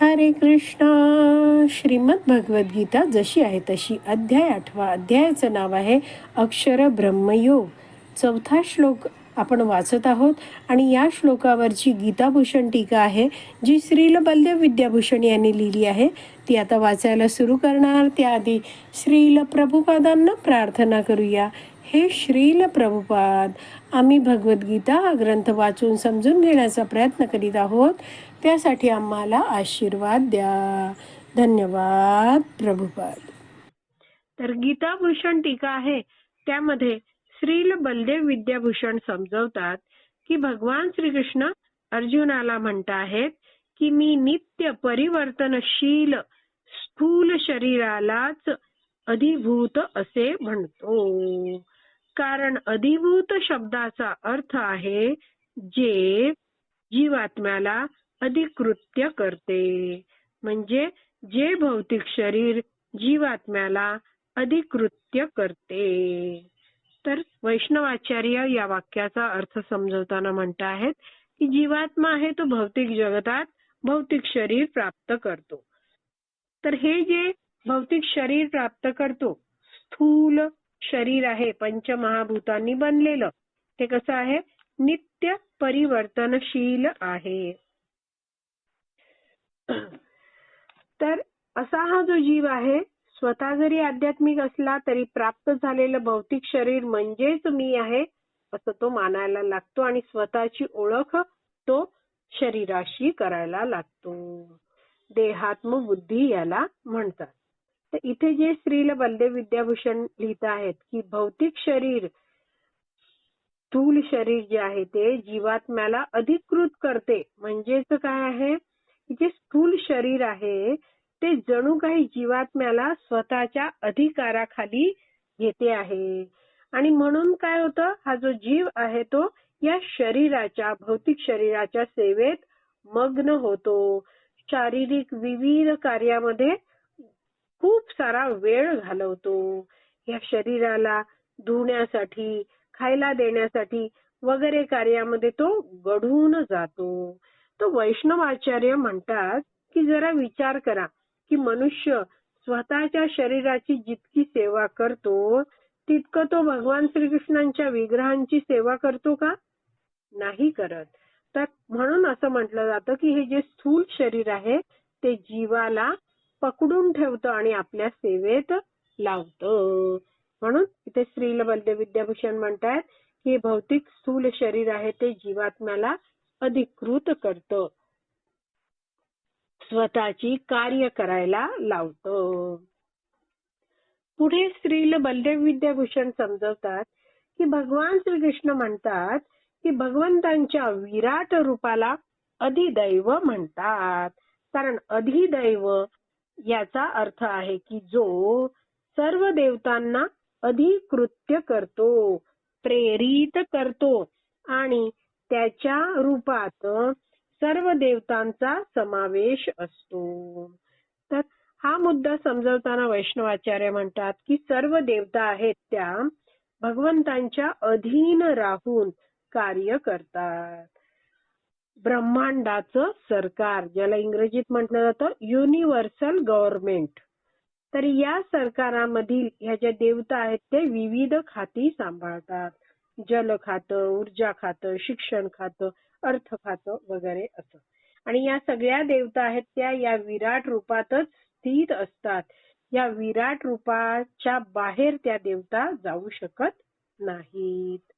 हरे कृष्णा. श्रीमद भगवद्गीता जशी आहे तशी अध्याय आठवा. अध्यायाचं नाव आहे अक्षर ब्रह्मयोग चौथा श्लोक आपण वाचत आहोत आणि या श्लोकावरची गीताभूषण टीका आहे जी श्रील बलदेव विद्याभूषण यांनी लिहिली आहे. ती आता वाचायला सुरू करणार. त्याआधी श्रील प्रभुपादांना प्रार्थना करूया. हे श्रील प्रभुपाद. आम्ही भगवद्गीता हा ग्रंथ वाचून समजून घेण्याचा प्रयत्न करीत आहोत. त्यासाठी आम्हाला आशीर्वाद द्या. धन्यवाद प्रभुपाद. तर गीताभूषण टीका आहे. त्यामध्ये श्रील बलदेव विद्याभूषण समजवतात की भगवान श्रीकृष्ण अर्जुनाला म्हणत आहेत की मी नित्य परिवर्तनशील स्थूल शरीरालाच अधिभूत असे म्हणतो. कारण अधिभूत शब्दाचा अर्थ आहे जे जीवात्म्याला अधिकृत्य करते. म्हणजे जे भौतिक शरीर जीवात्म्याला अधिकृत्य करते. तर वैष्णवाचार्य या वाक्याचा अर्थ समजवताना म्हणत आहेत की जीवात्मा आहे तो भौतिक जगतात भौतिक शरीर प्राप्त करतो. तर हे जे भौतिक शरीर प्राप्त करतो स्थूल शरीर आहे पंचमहाभूतांनी बनलेलं. ते कसं आहे? नित्य परिवर्तनशील आहे. तर असा हा जो जीव आहे स्वतः जरी आध्यात्मिक असला तरी प्राप्त झालेलं भौतिक शरीर म्हणजेच मी आहे असं तो मानायला लागतो आणि स्वतःची ओळख तो शरीराशी करायला लागतो. देहात्म बुद्धी याला म्हणतात. तर इथे जे श्रील बलदेव विद्याभूषण लिहित आहेत की भौतिक शरीर स्थूल शरीर जे आहे ते जीवात्म्याला अधिकृत करते. म्हणजेच काय आहे? जे स्थूल शरीर आहे ते जणू काही जीवात्म्याला स्वतःच्या अधिकाराखाली घेते आहे. आणि म्हणून काय होतं? हा जो जीव आहे तो या शरीराच्या भौतिक शरीराच्या सेवेत मग्न होतो. शारीरिक विविध कार्यामध्ये खूप सारा वेळ घालवतो. या शरीराला धुण्यासाठी खायला देण्यासाठी वगैरे कार्यामध्ये तो गढून जातो. तो वैष्णवाचार्य म्हणतात की जरा विचार करा की मनुष्य स्वतःच्या शरीराची जितकी सेवा करतो तितकं तो भगवान श्रीकृष्णांच्या विग्रहांची सेवा करतो का? नाही करत. तर म्हणून असं म्हटलं जातं की हे जे स्थूल शरीर आहे ते जीवाला पकडून ठेवतं आणि आपल्या सेवेत लावतं. म्हणून इथे श्रील बलदेव विद्याभूषण म्हणतात की भौतिक स्थूल शरीर आहे ते जीवात्म्याला अधिकृत करतं. स्वतःची कार्य करायला लावतं. पुढे श्रील बलदेव विद्याभूषण समजवतात की भगवान श्रीकृष्ण म्हणतात की भगवंतांच्या विराट रूपाला अधिदैव म्हणतात. कारण अधिदैव याचा अर्थ आहे की जो सर्व देवतांना अधिकृत्य करतो प्रेरित करतो आणि त्याच्या रूपात सर्व देवतांचा समावेश असतो. तर हा मुद्दा समजवताना वैष्णवाचार्य म्हणतात की सर्व देवता आहेत त्या भगवंतांच्या अधीन राहून कार्य करतात. ब्रह्मांडाचं सरकार ज्याला इंग्रजीत म्हटलं जातं युनिव्हर्सल गव्हर्नमेंट तर या सरकारामधील ह्या ज्या देवता आहेत ते विविध खाती सांभाळतात. जल खातं ऊर्जा खातं शिक्षण खातं अर्थ खातं वगैरे असं. आणि या सगळ्या देवता आहेत त्या या विराट रूपातच स्थित असतात. या विराट रूपाच्या बाहेर त्या देवता जाऊ शकत नाहीत.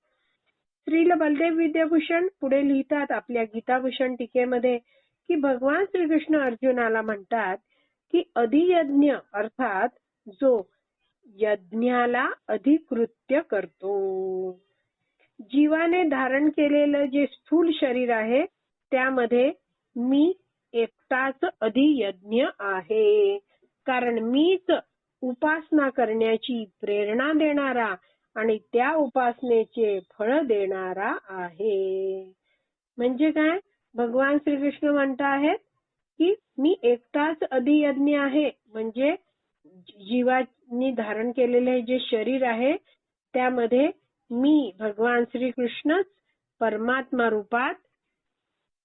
श्रील बलदेव विद्याभूषण पुढे लिहितात आपल्या गीताभूषण टीकेमध्ये की भगवान श्रीकृष्ण अर्जुनाला म्हणतात की अधियज्ञ अर्थात जो यज्ञाला अधिकृत्य करतो. जीवाने धारण केलेलं जे स्थूल शरीर आहे त्यामध्ये मी एकटाच अधियज्ञ आहे. कारण मीच उपासना करण्याची प्रेरणा देणारा आणि त्या उपासनेचे फळ देणारा आहे. म्हणजे काय? भगवान श्रीकृष्ण म्हणत आहेत की मी एकटाच अधियज्ञ आहे. म्हणजे जीवानी धारण केलेले जे शरीर आहे त्यामध्ये मी भगवान श्रीकृष्णच परमात्मा रूपात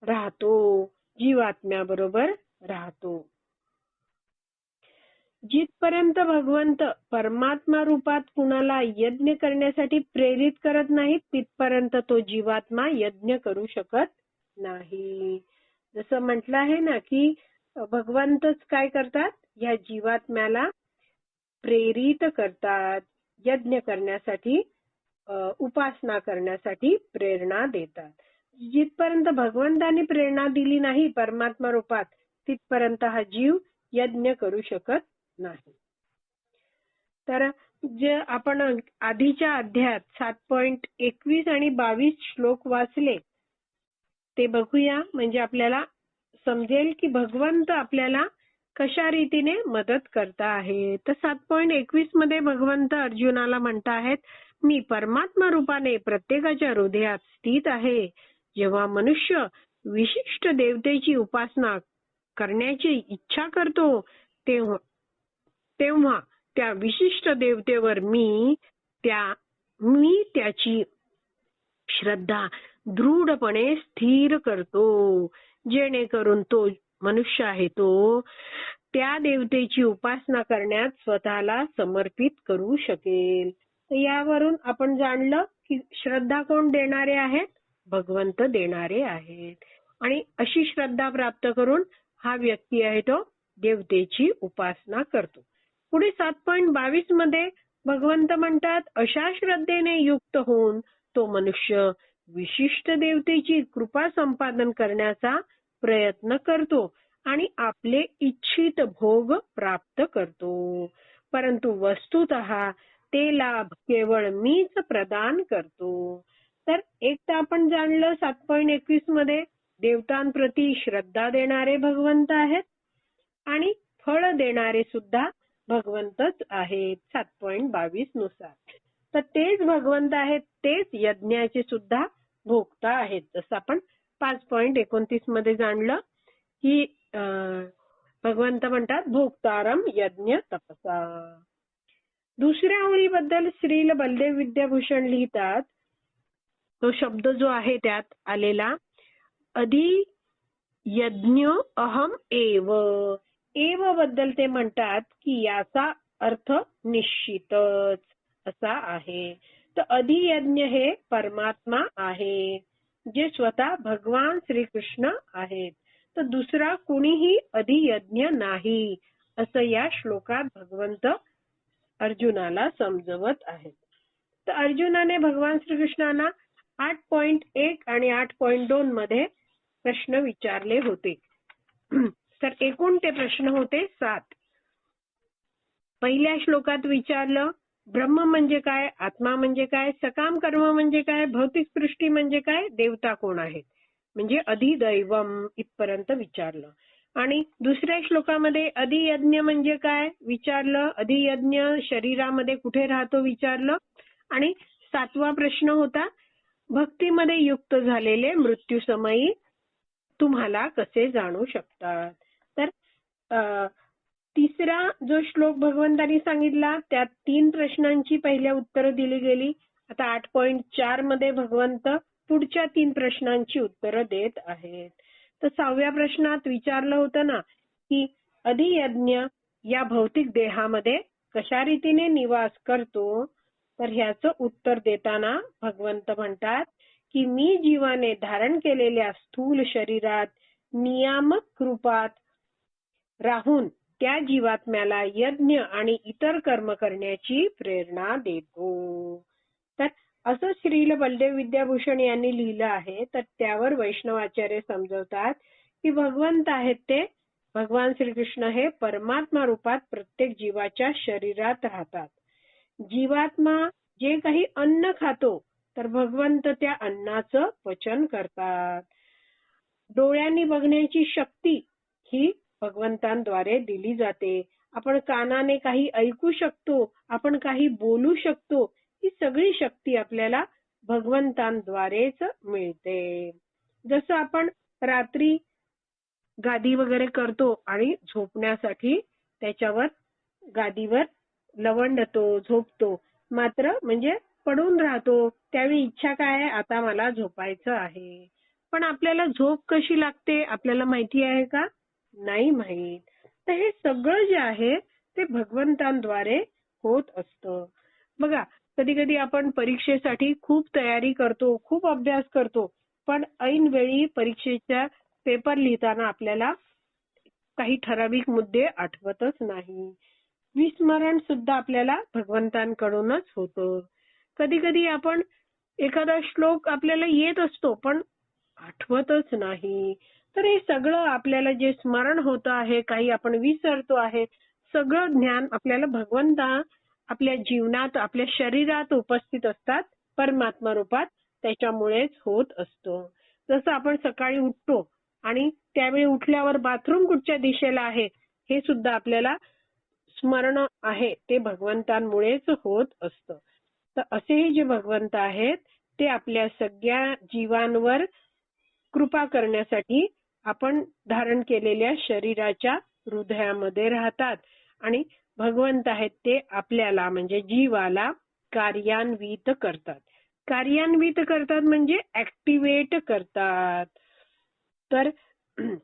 राहतो जीवात्म्याबरोबर राहतो. जिथपर्यंत भगवंत परमात्मा रूपात कुणाला यज्ञ करण्यासाठी प्रेरित करत नाहीत तिथपर्यंत तो जीवात्मा यज्ञ करू शकत नाही. जसं म्हटलं आहे ना की भगवंतच काय करतात? या जीवात्म्याला प्रेरित करतात. यज्ञ करण्यासाठी उपासना करण्यासाठी प्रेरणा देतात. जिथपर्यंत भगवंतानी प्रेरणा दिली नाही परमात्मा रूपात तिथपर्यंत हा जीव यज्ञ करू शकत नाही. तर जे आपण आधीच्या अध्यायात सात पॉइंट एकवीस आणि बावीस श्लोक वाचले ते बघूया. म्हणजे आपल्याला समजेल की भगवंत आपल्याला कशा रीतीने मदत करता आहे तर सात पॉइंट एकवीसमध्ये भगवंत अर्जुनाला म्हणता आहेत मी परमात्मा रूपाने प्रत्येकाच्या हृदयात स्थित आहे. जेव्हा मनुष्य विशिष्ट देवतेची उपासना करण्याची इच्छा करतो तेव्हा तेव्हा त्या विशिष्ट देवतेवर मी त्या मी त्याची श्रद्धा दृढपणे स्थिर करतो. जेणेकरून तो मनुष्य आहे तो त्या देवतेची उपासना करण्यात स्वतःला समर्पित करू शकेल. यावरून आपण जाणलं की श्रद्धा कोण देणारे आहेत? भगवंत देणारे आहेत. आणि अशी श्रद्धा प्राप्त करून हा व्यक्ती आहे तो देवतेची उपासना करतो. पुढे सात पॉईंट बावीसमध्ये भगवंत म्हणतात अशा श्रद्धेने युक्त होऊन तो मनुष्य विशिष्ट देवतेची कृपा संपादन करण्याचा प्रयत्न करतो आणि आपले इच्छित भोग प्राप्त करतो. परंतु वस्तुत ते लाभ केवळ मीच प्रदान करतो. तर एक तर आपण जाणलं सात पॉईंट एकवीसमध्ये देवतांप्रती श्रद्धा देणारे भगवंत आहेत आणि फळ देणारे सुद्धा भगवंतच आहेत सात पॉईंट बावीसनुसार. तर तेच भगवंत आहेत तेच यज्ञाचे सुद्धा भोगता आहेत. जसं आपण पाच पॉईंट एकोणतीसमध्ये जाणलं की भगवंत म्हणतात भोक्तारम यज्ञ तपसा. दुसऱ्या ओळीबद्दल श्रील बलदेव विद्याभूषण लिहितात. तो शब्द जो आहे त्यात आलेला अधि यज्ञ अहम एव. एवबद्दल ते म्हणतात की याचा अर्थ निश्चितच असा आहे. तर अधियज्ञ हे परमात्मा आहे जे स्वतः भगवान श्रीकृष्ण आहेत. तर दुसरा कुणीही अधियज्ञ नाही असं या श्लोकात भगवंत अर्जुनाला समजवत आहेत. तर अर्जुनाने भगवान श्रीकृष्णांना आठ पॉइंट एक आणि आठ पॉइंट दोन मध्ये प्रश्न विचारले होते. तर एकूण ते प्रश्न होते सात. पहिल्या श्लोकात विचारलं ब्रह्म म्हणजे काय आत्मा म्हणजे काय सकाम कर्म म्हणजे काय भौतिक सृष्टी म्हणजे काय देवता कोण आहेत? म्हणजे अधिदैवम इथपर्यंत विचारलं. आणि दुसऱ्या श्लोकामध्ये अधियज्ञ म्हणजे काय विचारलं अधियज्ञ शरीरामध्ये कुठे राहतो विचारलं. आणि सातवा प्रश्न होता भक्तीमध्ये युक्त झालेले मृत्यू समयी तुम्हाला कसे जाणू शकतात? तिसरा जो श्लोक भगवंतांनी सांगितला त्यात तीन प्रश्नांची पहिल्या उत्तरं दिली गेली. आता आठ पॉइंट चारमध्ये भगवंत पुढच्या तीन प्रश्नांची उत्तरं देत आहेत. तर सहाव्या प्रश्नात विचारलं होतं ना की अधियज्ञ या भौतिक देहामध्ये कशा रीतीने निवास करतो? तर ह्याचं उत्तर देताना भगवंत म्हणतात की मी जीवाने धारण केलेल्या स्थूल शरीरात नियामक रूपात राहून त्या जीवात्म्याला यज्ञ आणि इतर कर्म करण्याची प्रेरणा देतो. तर असं श्रील बलदेव विद्याभूषण यांनी लिहिलं आहे. तर त्यावर वैष्णवाचार्य समजवतात की भगवंत आहेत ते. भगवान श्रीकृष्ण हे परमात्मा रूपात प्रत्येक जीवाच्या शरीरात राहतात. जीवात्मा जे काही अन्न खातो तर भगवंत त्या अन्नाचं पचन करतात. डोळ्यांनी बघण्याची शक्ती ही भगवंतांद्वारे दिली जाते. आपण कानाने काही ऐकू शकतो आपण काही बोलू शकतो ही सगळी शक्ती आपल्याला भगवंतांद्वारेच मिळते. जसं आपण रात्री गादी वगैरे करतो आणि झोपण्यासाठी त्याच्यावर गादीवर लवंडतो झोपतो. मात्र म्हणजे पडून राहतो. त्यावेळी इच्छा काय आहे? आता मला झोपायचं आहे. पण आपल्याला झोप कशी लागते? आपल्याला माहिती आहे का? नाही माहीत. तर हे सगळं जे आहे ते भगवंतांद्वारे होत असतं. बघा कधी कधी आपण परीक्षेसाठी खूप तयारी करतो, खूप अभ्यास करतो, पण ऐन वेळी परीक्षेच्या पेपर लिहिताना आपल्याला काही ठराविक मुद्दे आठवतच नाही. विस्मरण सुद्धा आपल्याला भगवंतांकडूनच होतं. कधी कधी आपण एखादा श्लोक आपल्याला येत असतो पण आठवतच नाही. तर हे सगळं आपल्याला जे स्मरण होतं आहे, काही आपण विसरतो आहे, सगळं ज्ञान आपल्याला भगवंता आपल्या जीवनात, आपल्या शरीरात उपस्थित असतात परमात्मा रूपात त्याच्यामुळेच होत असतो जसं आपण सकाळी उठतो आणि त्यावेळी उठल्यावर बाथरूम कुठच्या दिशेला आहे हे सुद्धा आपल्याला स्मरण आहे ते भगवंतांमुळेच होत असतं. तर असे हे जे भगवंत आहेत ते आपल्या सगळ्या जीवांवर कृपा करण्यासाठी आपण धारण केलेल्या शरीराच्या हृदयामध्ये राहतात आणि भगवंत आहेत ते आपल्याला म्हणजे जीवाला कार्यान्वित करतात. कार्यान्वित करतात म्हणजे ऍक्टिव्हेट करतात. तर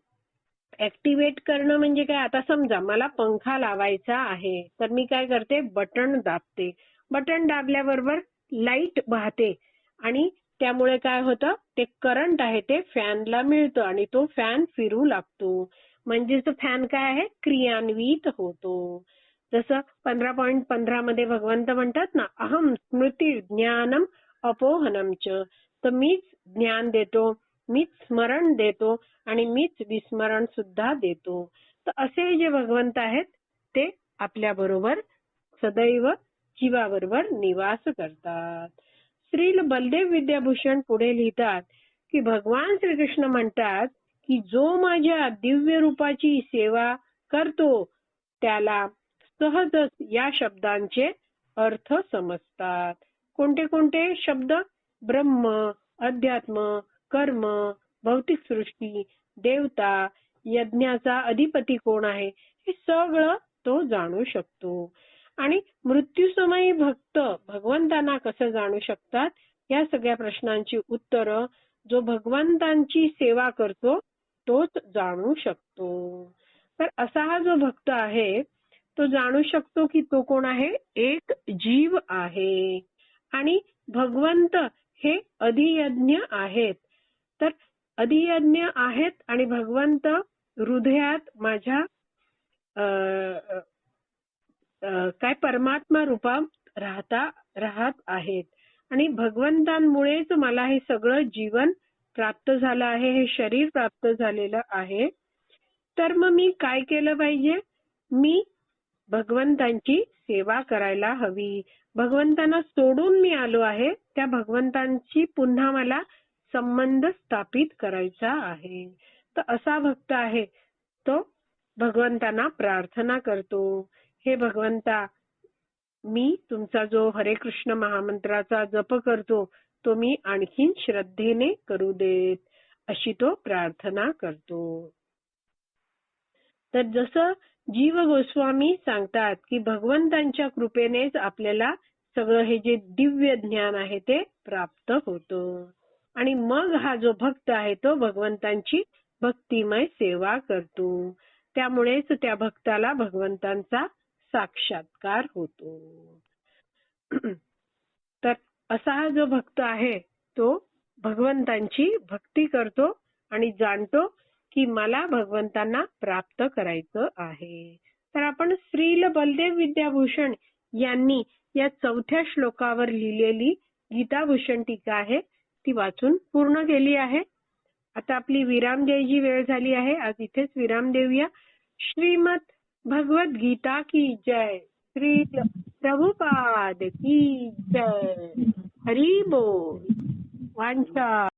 ऍक्टिव्हेट करणं म्हणजे काय आता समजा मला पंखा लावायचा आहे तर मी काय करते बटन दाबते. बटन दाबल्याबरोबर लाइट वाहते आणि त्यामुळे काय होतं ते करंट आहे ते फॅनला मिळतं आणि तो फॅन फिरू लागतो. म्हणजेच फॅन काय आहे क्रियान्वित होतो. जसं पंधरा पॉईंट पंधरा मध्ये भगवंत म्हणतात ना अहम स्मृती ज्ञानम अपोहनम च तर मीच ज्ञान देतो, मीच स्मरण देतो आणि मीच विस्मरण सुद्धा देतो. तर असे जे भगवंत आहेत ते आपल्या बरोबर सदैव जीवाबरोबर निवास करतात. श्रील बलदेव विद्याभूषण पुढे लिहितात की भगवान श्रीकृष्ण म्हणतात की जो माझ्या दिव्य रूपाची सेवा करतो त्याला सहजच या शब्दांचे अर्थ समजतात. कोणते कोणते शब्द ब्रह्म, अध्यात्म, कर्म, भौतिक सृष्टी, देवता, यज्ञाचा अधिपती कोण आहे हे सगळं तो जाणू शकतो. आणि मृत्यूसमयी भक्त भगवंतांना कसं जाणू शकतात या सगळ्या प्रश्नांची उत्तरं जो भगवंतांची सेवा करतो तोच जाणू शकतो. तर असा हा जो भक्त आहे तो जाणू शकतो की तो कोण आहे एक जीव आहे आणि भगवंत हे अधियज्ञ आहेत. तर अधियज्ञ आहेत आणि भगवंत हृदयात माझ्या काय परमात्मा रूपात राहता राहत आहेत आणि भगवंतांमुळेच मला हे सगळं जीवन प्राप्त झालं आहे, हे शरीर प्राप्त झालेलं आहे. तर मग मी काय केलं पाहिजे? मी भगवंतांची सेवा करायला हवी. भगवंतांना सोडून मी आलो आहे, त्या भगवंतांची पुन्हा मला संबंध स्थापित करायचा आहे. तर असा भक्त आहे तो भगवंतांना प्रार्थना करतो. हे भगवंता मी तुमचा जो हरे कृष्ण महामंत्राचा जप करतो तो मी आणखीन श्रद्धेने करू देत अशी तो प्रार्थना करतो. तर जसं जीव गोस्वामी सांगतात की भगवंतांच्या कृपेनेच आपल्याला सगळं हे जे दिव्य ज्ञान आहे ते प्राप्त होतं. आणि मग हा जो भक्त आहे तो भगवंतांची भक्तिमय सेवा करतो. त्यामुळेच त्या भक्ताला भगवंतांचा साक्षात्कार होतो. तर असा जो भक्त आहे तो भगवंतांची भक्ती करतो आणि जाणतो की मला भगवंतांना प्राप्त करायचं आहे. तर आपण श्रील बलदेव विद्याभूषण यांनी या चौथ्या श्लोकावर लिहिलेली गीताभूषण टीका आहे ती वाचून पूर्ण केली आहे. आता आपली विराम द्यायची वेळ झाली आहे. आज इथेच विराम देऊया. श्रीमत भगवत गीता की जय. श्री प्रभुपाद की जय. हरी बोल. वांछा